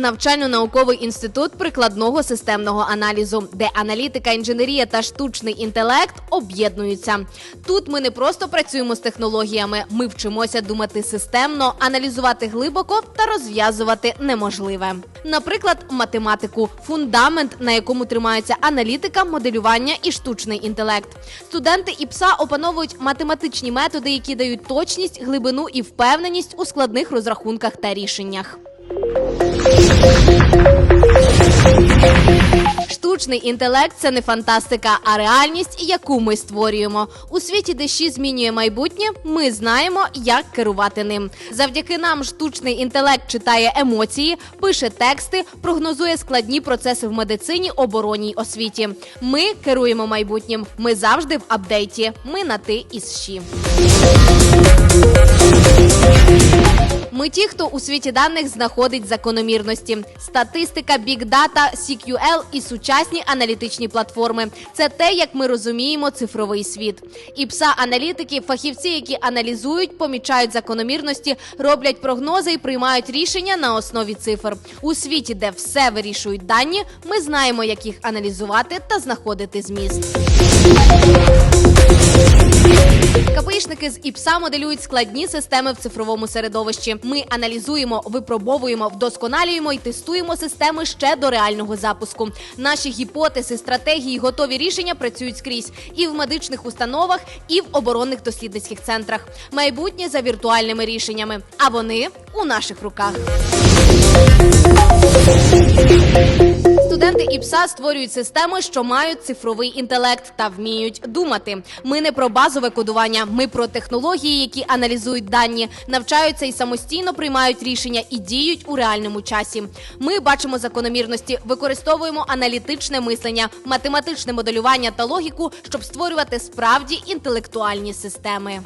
навчально-науковий інститут прикладного системного аналізу, де аналітика, інженерія та штучний інтелект об'єднуються. Тут ми не просто працюємо з технологіями, ми вчимося думати системно, аналізувати глибоко та розв'язувати неможливе. Наприклад, математику фундамент, на якому тримаються аналітика, моделювання і штучний інтелект. Студенти ІПСА опановують математичні методи, які дають точність, глибину і впевненість у складних розрахунках та рішеннях. Штучний інтелект це не фантастика, а реальність, яку ми створюємо. У світі, де щі змінює майбутнє, ми знаємо, як керувати ним. Завдяки нам штучний інтелект читає емоції, пише тексти, прогнозує складні процеси в медицині, обороні й освіті. Ми керуємо майбутнім. Ми завжди в апдейті. Ми на ти із щі. Ті, хто у світі даних знаходить закономірності. Статистика, бікдата, CQL і сучасні аналітичні платформи це те, як ми розуміємо цифровий світ. І пса аналітики, фахівці, які аналізують, помічають закономірності, роблять прогнози і приймають рішення на основі цифр. У світі, де все вирішують дані, ми знаємо, як їх аналізувати та знаходити зміст. КПІшники з ІПСА моделюють складні системи в цифровому середовищі. Ми аналізуємо, випробовуємо, вдосконалюємо і тестуємо системи ще до реального запуску. Наші гіпотези, стратегії, готові рішення працюють скрізь і в медичних установах, і в оборонних дослідницьких центрах. Майбутнє за віртуальними рішеннями. А вони у наших руках. ІПСА створюють системи, що мають цифровий інтелект та вміють думати. Ми не про базове кодування, ми про технології, які аналізують дані, навчаються і самостійно приймають рішення і діють у реальному часі. Ми бачимо закономірності, використовуємо аналітичне мислення, математичне моделювання та логіку, щоб створювати справді інтелектуальні системи.